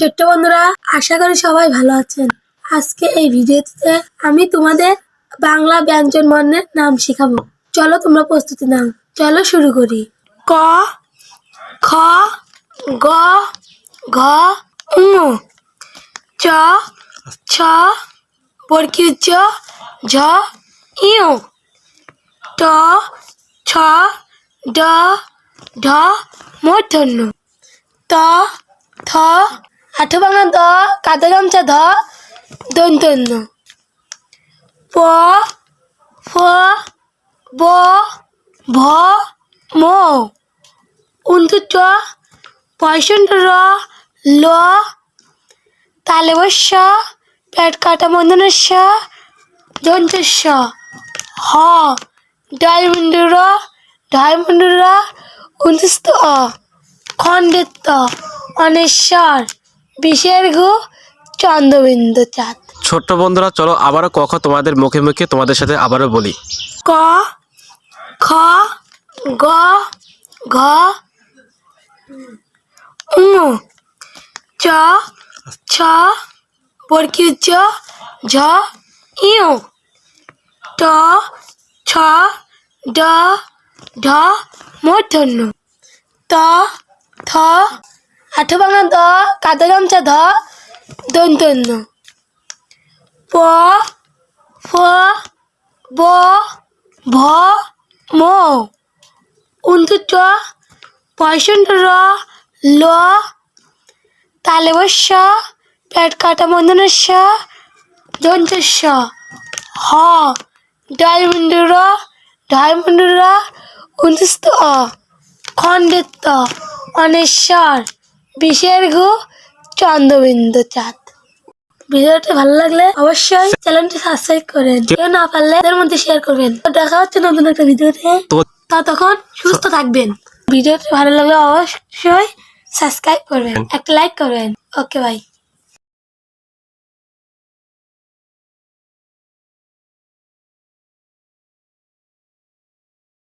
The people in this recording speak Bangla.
ছোট্ট বন্ধুরা, আশা করি সবাই ভালো আছেন। আজকে এই ভিডিওতে আমি তোমাদের বাংলা ব্যঞ্জন বর্ণের নাম শেখাবো। চলো তোমরা প্রস্তুতি নাও। চলো শুরু করি। ক, খ, গ, ঘ উম চ, ছ বরকি ঝ ইউ ট, ছ, ড, ঢ মূর্ধন্য ত, থ আঠ ভাঙা দ কাদা গামছা ধ দন্তন্য প, ফ, ব, ভ, ম। উন্তুচ পয়সন্ত র ল। তালে বস্য পেট কাটা মন্দনস্য দন্তস্য হ। ডায়মন্ডুর ডায়মন্ডুর উন্তুস্ত অ খণ্ডিত অনেশ্বর। বিশের ঘু চন্দ্রবিন্দু চাঁদ। ছোট্ট বন্ধুরা চলো আবারও কখ তোমাদের মুখে মুখে তোমাদের সাথে আবারও বলি। ক খ গ ঘ চ ছ বরকি উচ্চ ঝ ইউ ট ছ ড ঢ মূর্ধন্য ত থ আঠ ভাঙা দ, কাদা গামছা ধ দন্তন্য প, ফ, ব, ভ, ম। উন্তুচ পয়সন্ত র ল। তালে বস্য পেট কাটা মন্দনস্য দন্তস্য হ ডায়মন্ডুর ডায়মন্ডুর উন্তুস্ত অ খণ্ডিত অনেশ্বর। বিশের ঘু চন্দ্রবিন্দু চাঁদ ভিডিওটা ভালো লাগলে অবশ্যই চ্যানেলটি সাবস্ক্রাইব করেন কেউ না পারলে এর মধ্যে শেয়ার করবেন। তো দেখা হচ্ছে নতুন একটা ভিডিওতে। ততক্ষণ সুস্থ থাকবেন। ভিডিওটি ভালো লাগলে অবশ্যই সাবস্ক্রাইব করবেন। একটা লাইক করবেন। ওকে ভাই